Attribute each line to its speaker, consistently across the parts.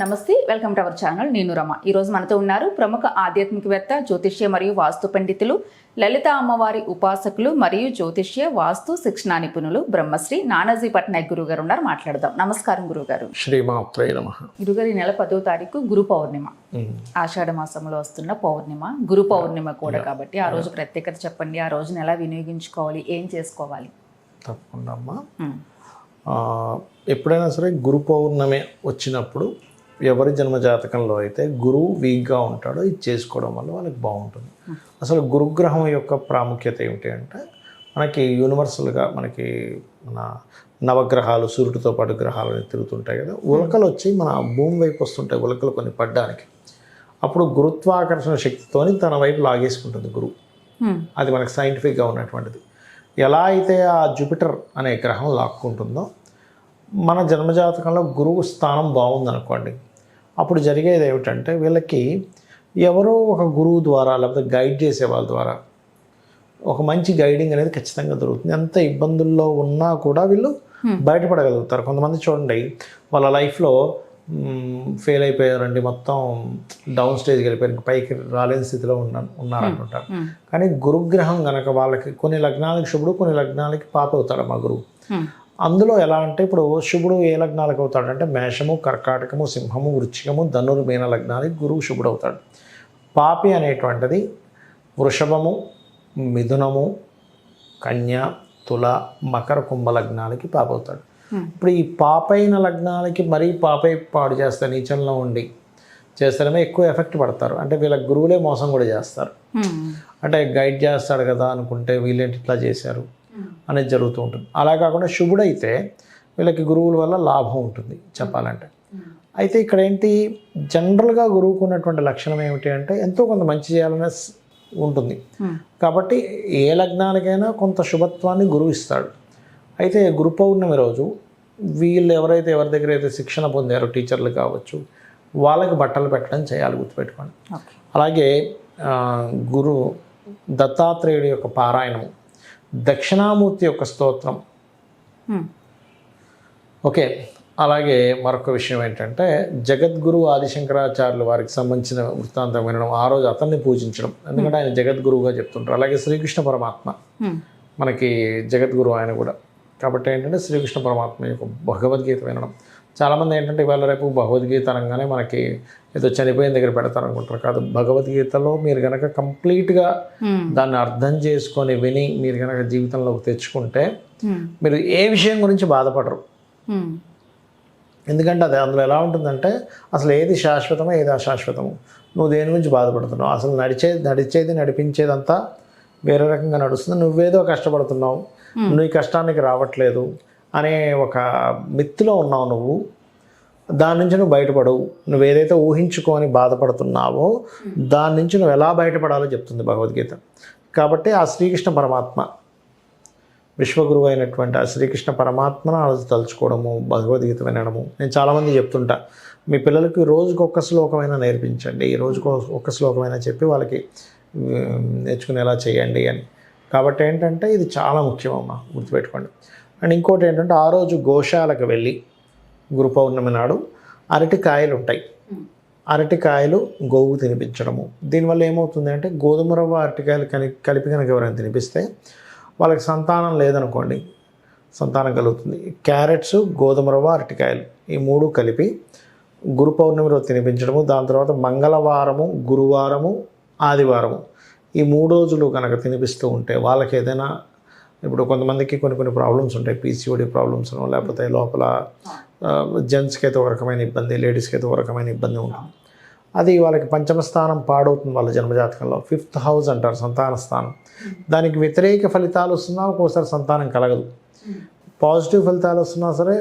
Speaker 1: నమస్తే welcome to our channel నేను రమ ఈరోజు మనతో ఉన్నారు ప్రముఖ ఆధ్యాత్మికవేత్త జ్యోతిష్య మరియు వాస్తు పండితులు లలిత అమ్మవారి ఉపాసకులు మరియు జ్యోతిష్య వాస్తు శిక్షణా నిపుణులు బ్రహ్మశ్రీ నానాజీ పట్నాయక్ గురువు గారు ఉన్నారు మాట్లాడదాం నమస్కారం గురుగారు గారు గురుగారు ఈ నెల పదో తారీఖు గురు పౌర్ణిమ ఆషాఢ మాసంలో వస్తున్న పౌర్ణిమ గురు పౌర్ణిమ కూడా కాబట్టి ఆ రోజు ప్రత్యేకత చెప్పండి ఆ రోజును ఎలా వినియోగించుకోవాలి ఏం చేసుకోవాలి
Speaker 2: తప్పకుండా అమ్మా ఎప్పుడైనా సరే గురు పౌర్ణమి వచ్చినప్పుడు ఎవరి జన్మజాతకంలో అయితే గురువు వీక్గా ఉంటాడో ఇది చేసుకోవడం వల్ల వాళ్ళకి బాగుంటుంది అసలు గురుగ్రహం యొక్క ప్రాముఖ్యత ఏమిటి అంటే మనకి యూనివర్సల్గా మనకి మన నవగ్రహాలు సూర్యుడితో పాటు గ్రహాలు తిరుగుతుంటాయి కదా ఉలకలు వచ్చి మన భూమి వైపు వస్తుంటాయి ఉలకలు కొన్ని పడ్డానికి అప్పుడు గురుత్వాకర్షణ శక్తితోని తన వైపు లాగేసుకుంటుంది గురువు అది మనకు సైంటిఫిక్గా ఉన్నటువంటిది ఎలా అయితే ఆ జూపిటర్ అనే గ్రహం లాక్కుంటుందో మన జన్మజాతకంలో గురువు స్థానం బాగుందనుకోండి అప్పుడు జరిగేది ఏమిటంటే వీళ్ళకి ఎవరో ఒక గురువు ద్వారా లేకపోతే గైడ్ చేసే వాళ్ళ ద్వారా ఒక మంచి గైడింగ్ అనేది ఖచ్చితంగా దొరుకుతుంది ఎంత ఇబ్బందుల్లో ఉన్నా కూడా వీళ్ళు బయటపడగలుగుతారు కొంతమంది చూడండి వాళ్ళ లైఫ్లో ఫెయిల్ అయిపోయారండి మొత్తం డౌన్ స్టేజ్కి వెళ్ళిపోయారు పైకి రాలేని స్థితిలో ఉన్నా ఉన్నారనుకుంటారు కానీ గురుగ్రహం కనుక వాళ్ళకి కొన్ని లగ్నాలకి శుభుడు కొన్ని లగ్నాలకి పాప అవుతాడు మా గురువు అందులో ఎలా అంటే ఇప్పుడు శుభుడు ఏ లగ్నాలకు అవుతాడు అంటే మేషము కర్కాటకము సింహము వృచ్చికము ధనుర్ మీన లగ్నానికి గురువు శుభుడు అవుతాడు పాపి అనేటువంటిది వృషభము మిథునము కన్య తుల మకర కుంభ లగ్నాలకి పాప అవుతాడు ఇప్పుడు ఈ పాపైన లగ్నాలకి మరీ పాపై పాడు చేస్తారు నీచంలో ఉండి చేస్తేనే ఎక్కువ ఎఫెక్ట్ పడతారు అంటే వీళ్ళ గురువులే మోసం కూడా చేస్తారు అంటే గైడ్ చేస్తాడు కదా అనుకుంటే వీళ్ళేంటి ఇట్లా చేశారు అనేది జరుగుతూ ఉంటుంది అలా కాకుండా శుభుడైతే వీళ్ళకి గురువుల వల్ల లాభం ఉంటుంది చెప్పాలంటే అయితే ఇక్కడ ఏంటి జనరల్గా ఉన్నటువంటి లక్షణం ఏమిటి అంటే ఎంతో కొంత మంచి చేయాలనే ఉంటుంది hmm. కాబట్టి ఏ లగ్నానికైనా కొంత శుభత్వాన్ని గురువు ఇస్తాడు అయితే గురు పౌర్ణమి రోజు వీళ్ళు ఎవరైతే ఎవరి దగ్గర అయితే శిక్షణ పొందారో టీచర్లు కావచ్చు వాళ్ళకి బట్టలు పెట్టడం చేయాలి గుర్తుపెట్టుకోండి అలాగే గురు దత్తాత్రేయుడి యొక్క పారాయణము దక్షిణామూర్తి యొక్క స్తోత్రం hmm. ఓకే అలాగే మరొక విషయం ఏంటంటే జగద్గురు ఆదిశంకరాచార్యులు వారికి సంబంధించిన వృత్తాంతం వినడం ఆ రోజు అతన్ని పూజించడం ఎందుకంటే hmm. ఆయన జగద్గురువుగా చెప్తుంటారు అలాగే శ్రీకృష్ణ పరమాత్మ hmm. మనకి జగద్గురు ఆయన కూడా కాబట్టి ఏంటంటే శ్రీకృష్ణ పరమాత్మ యొక్క భగవద్గీత వినడం చాలామంది ఏంటంటే ఇవాళ రేపు భగవద్గీత అనగానే మనకి ఏదో చనిపోయిన దగ్గర పెడతారు అనుకుంటారు కాదు భగవద్గీతలో మీరు కనుక కంప్లీట్గా దాన్ని అర్థం చేసుకొని విని మీరు కనుక జీవితంలోకి తెచ్చుకుంటే మీరు ఏ విషయం గురించి బాధపడరు ఎందుకంటే అది అందులో ఎలా ఉంటుందంటే అసలు ఏది శాశ్వతమో ఏది అశాశ్వతమో నువ్వు దేని గురించి బాధపడుతున్నావు అసలు నడిచే నడిచేది నడిపించేదంతా వేరే రకంగా నడుస్తుంది నువ్వేదో కష్టపడుతున్నావు నువ్వు ఈ కష్టానికి రావట్లేదు అనే ఒక మిత్తిలో ఉన్నావు నువ్వు దాని నుంచి నువ్వు బయటపడవు నువ్వు ఏదైతే ఊహించుకొని బాధపడుతున్నావో దాని నుంచి నువ్వు ఎలా బయటపడాలో చెప్తుంది భగవద్గీత కాబట్టి ఆ శ్రీకృష్ణ పరమాత్మ విశ్వగురువు అయినటువంటి ఆ శ్రీకృష్ణ పరమాత్మను ఆలోచి తలుచుకోవడము భగవద్గీత వినడము నేను చాలామంది చెప్తుంటా మీ పిల్లలకి రోజుకు ఒక్క శ్లోకమైనా నేర్పించండి రోజుకు ఒక్క శ్లోకమైనా చెప్పి వాళ్ళకి నేర్చుకునేలా చేయండి అని కాబట్టి ఏంటంటే ఇది చాలా ముఖ్యమమ్మ గుర్తుపెట్టుకోండి అండ్ ఇంకోటి ఏంటంటే ఆ రోజు గోశాలకు వెళ్ళి గురు పౌర్ణమి నాడు అరటికాయలు ఉంటాయి అరటికాయలు గోవు తినిపించడము దీనివల్ల ఏమవుతుంది అంటే గోధుమ రవ్వ అరటికాయలు కని కలిపి కనుక ఎవరైనా తినిపిస్తే వాళ్ళకి సంతానం లేదనుకోండి సంతానం కలుగుతుంది క్యారెట్స్ గోధుమ రవ్వ అరటికాయలు ఈ మూడు కలిపి గురు పౌర్ణమి రోజు తినిపించడము దాని తర్వాత మంగళవారము గురువారము ఆదివారము ఈ మూడు రోజులు కనుక తినిపిస్తూ ఉంటే వాళ్ళకి ఏదైనా ఇప్పుడు కొంతమందికి కొన్ని కొన్ని ప్రాబ్లమ్స్ ఉంటాయి పీసీఓడి ప్రాబ్లమ్స్ లేకపోతే లోపల జెంట్స్కి అయితే ఒక రకమైన ఇబ్బంది లేడీస్కి అయితే ఒక రకమైన ఇబ్బంది ఉంటుంది అది వాళ్ళకి పంచమ స్థానం పాడవుతుంది వాళ్ళ జన్మజాతకంలో ఫిఫ్త్ హౌస్ అంటారు సంతాన స్థానం దానికి వ్యతిరేక ఫలితాలు వస్తున్నా ఒక్కోసారి సంతానం కలగదు పాజిటివ్ ఫలితాలు వస్తున్నా సరే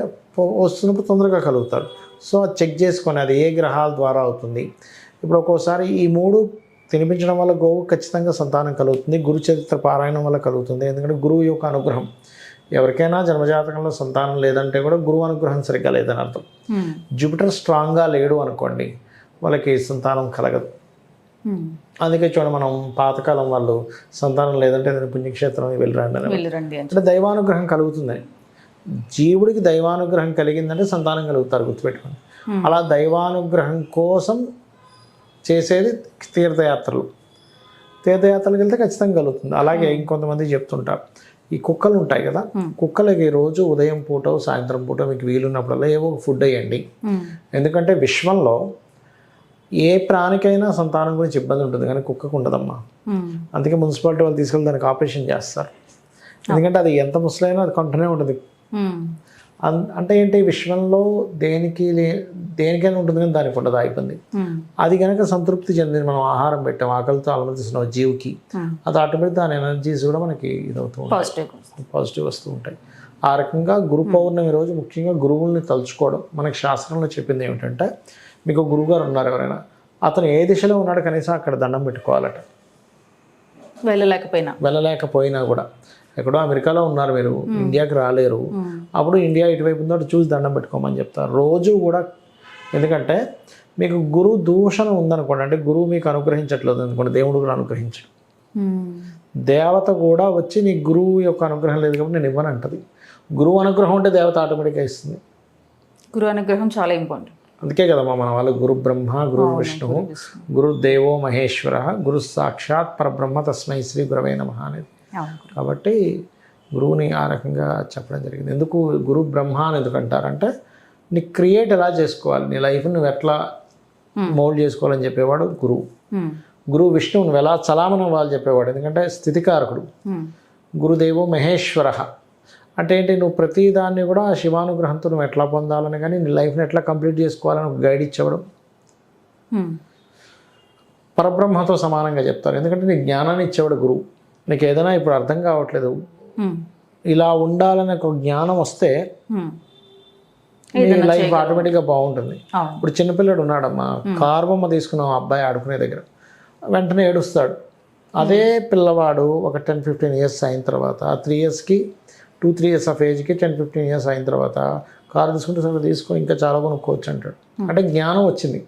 Speaker 2: వస్తున్నప్పుడు తొందరగా కలుగుతారు సో చెక్ చేసుకొని అది ఏ గ్రహాల ద్వారా అవుతుంది ఇప్పుడు ఒక్కోసారి ఈ మూడు తినిపించడం వల్ల గోవు ఖచ్చితంగా సంతానం కలుగుతుంది గురు చరిత్ర పారాయణం వల్ల కలుగుతుంది ఎందుకంటే గురువు యొక్క అనుగ్రహం ఎవరికైనా జన్మజాతకంలో సంతానం లేదంటే కూడా గురువు అనుగ్రహం సరిగ్గా లేదని అర్థం జూపిటర్ స్ట్రాంగ్గా లేడు అనుకోండి వాళ్ళకి సంతానం కలగదు అందుకే చూడండి మనం పాతకాలం వాళ్ళు సంతానం లేదంటే నేను పుణ్యక్షేత్రం వెళ్ళిరండి అంటే దైవానుగ్రహం కలుగుతుందని జీవుడికి దైవానుగ్రహం కలిగిందంటే సంతానం కలుగుతారు గుర్తుపెట్టుకోండి అలా దైవానుగ్రహం కోసం చేసేది తీర్థయాత్రలు తీర్థయాత్రలకు వెళ్తే ఖచ్చితంగా కలుగుతుంది అలాగే ఇంకొంతమంది చెప్తుంటారు ఈ కుక్కలు ఉంటాయి కదా కుక్కలకి రోజు ఉదయం పూట సాయంత్రం పూట మీకు వీలున్నప్పుడల్లా ఏవో ఫుడ్ వేయండి ఎందుకంటే విశ్వంలో ఏ ప్రాణికైనా సంతానం గురించి ఇబ్బంది ఉంటుంది కానీ కుక్కకు ఉండదమ్మా అందుకే మున్సిపాలిటీ వాళ్ళు తీసుకెళ్ళి దానికి ఆపరేషన్ చేస్తారు ఎందుకంటే అది ఎంత ముసలైనా అది కంటనే ఉంటుంది అంటే ఏంటి విశ్వంలో దేనికి లే దేనికైనా ఉంటుంది కానీ దానికి ఉండదు అయిపోయింది అది కనుక సంతృప్తి చెందింది మనం ఆహారం పెట్టాం ఆకలితో అలమతిస్తున్నాం జీవికి అది ఆటోమేటిక్ దాని ఎనర్జీస్ కూడా మనకి ఇదవుతూ ఉంటాయి పాజిటివ్ వస్తూ ఉంటాయి ఆ రకంగా గురు పౌర్ణమి రోజు ముఖ్యంగా గురువుల్ని తలుచుకోవడం మనకి శాస్త్రంలో చెప్పింది ఏమిటంటే మీకు గురువుగారు ఉన్నారు ఎవరైనా అతను ఏ దిశలో ఉన్నాడు కనీసం అక్కడ దండం పెట్టుకోవాలట
Speaker 1: వెళ్ళలేకపోయినా
Speaker 2: వెళ్ళలేకపోయినా కూడా ఎక్కడో అమెరికాలో ఉన్నారు మీరు ఇండియాకి రాలేరు అప్పుడు ఇండియా ఇటువైపు ఉందో చూసి దండం పెట్టుకోమని చెప్తారు రోజు కూడా ఎందుకంటే మీకు గురువు దూషణ ఉందనుకోండి అంటే గురువు మీకు అనుగ్రహించట్లేదు అనుకోండి దేవుడు కూడా అనుగ్రహించడు దేవత కూడా వచ్చి నీ గురువు యొక్క అనుగ్రహం లేదు కాబట్టి నేను ఇవ్వను గురువు అనుగ్రహం ఉంటే దేవత ఆటోమేటిక్గా ఇస్తుంది
Speaker 1: గురువు అనుగ్రహం చాలా ఇంపార్టెంట్
Speaker 2: అందుకే కదమ్మా మన వాళ్ళు గురు బ్రహ్మ గురు గురు గురుదేవో మహేశ్వర గురు సాక్షాత్ పరబ్రహ్మ తస్మై శ్రీ గురవే నమ అనేది కాబట్టి గురువుని ఆ రకంగా చెప్పడం జరిగింది ఎందుకు గురు బ్రహ్మ అని ఎందుకు అంటారంటే నీ క్రియేట్ ఎలా చేసుకోవాలి నీ లైఫ్ నువ్వు ఎట్లా మౌల్డ్ చేసుకోవాలని చెప్పేవాడు గురువు గురువు విష్ణువు నువ్వు ఎలా చలామణం వాళ్ళు చెప్పేవాడు ఎందుకంటే స్థితికారకుడు గురుదేవో మహేశ్వర అంటే ఏంటి నువ్వు ప్రతిదాన్ని కూడా శివానుగ్రహంతో నువ్వు ఎట్లా పొందాలని కానీ నీ లైఫ్ని ఎట్లా కంప్లీట్ చేసుకోవాలని ఒక గైడ్ ఇచ్చేవాడు పరబ్రహ్మతో సమానంగా చెప్తారు ఎందుకంటే నీ జ్ఞానాన్ని ఇచ్చేవాడు గురువు నీకు ఏదైనా ఇప్పుడు అర్థం కావట్లేదు ఇలా ఉండాలనే ఒక జ్ఞానం వస్తే మీ లైఫ్ ఆటోమేటిక్గా బాగుంటుంది ఇప్పుడు చిన్నపిల్లడు ఉన్నాడమ్మా కార్ బొమ్మ తీసుకున్నాం అబ్బాయి ఆడుకునే దగ్గర వెంటనే ఏడుస్తాడు అదే పిల్లవాడు ఒక టెన్ ఫిఫ్టీన్ ఇయర్స్ అయిన తర్వాత ఆ త్రీ ఇయర్స్కి టూ త్రీ ఇయర్స్ ఆఫ్ ఏజ్కి టెన్ ఫిఫ్టీన్ ఇయర్స్ అయిన తర్వాత కారు తీసుకుంటే సరే తీసుకో ఇంకా చాలా కొనుక్కోవచ్చు అంటాడు అంటే జ్ఞానం వచ్చింది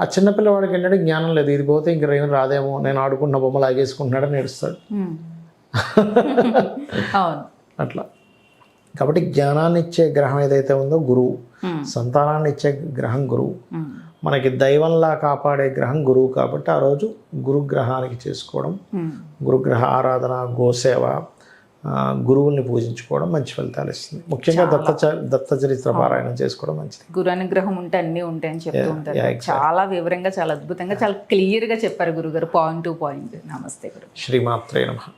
Speaker 2: ఆ చిన్నపిల్లవాడికి ఏంటంటే జ్ఞానం లేదు ఇది పోతే ఇంక ఏం రాదేమో నేను ఆడుకున్న బొమ్మ లాగేసుకుంటున్నాడని ఏడుస్తాడు అట్లా కాబట్టి జ్ఞానాన్ని ఇచ్చే గ్రహం ఏదైతే ఉందో గురువు సంతానాన్ని ఇచ్చే గ్రహం గురువు మనకి దైవంలా కాపాడే గ్రహం గురువు కాబట్టి ఆ రోజు గురుగ్రహానికి చేసుకోవడం గురుగ్రహ ఆరాధన గోసేవ గురువుల్ని పూజించుకోవడం మంచి ఫలితాలు ఇస్తుంది ముఖ్యంగా దత్త చరిత్ర పారాయణం చేసుకోవడం మంచిది
Speaker 1: గురు అనుగ్రహం ఉంటే అన్నీ ఉంటాయని చెప్తూ ఉంటారు చాలా వివరంగా చాలా అద్భుతంగా చాలా క్లియర్గా చెప్పారు గురుగారు పాయింట్ టు పాయింట్ నమస్తే
Speaker 2: గురు శ్రీమాత్రే నమ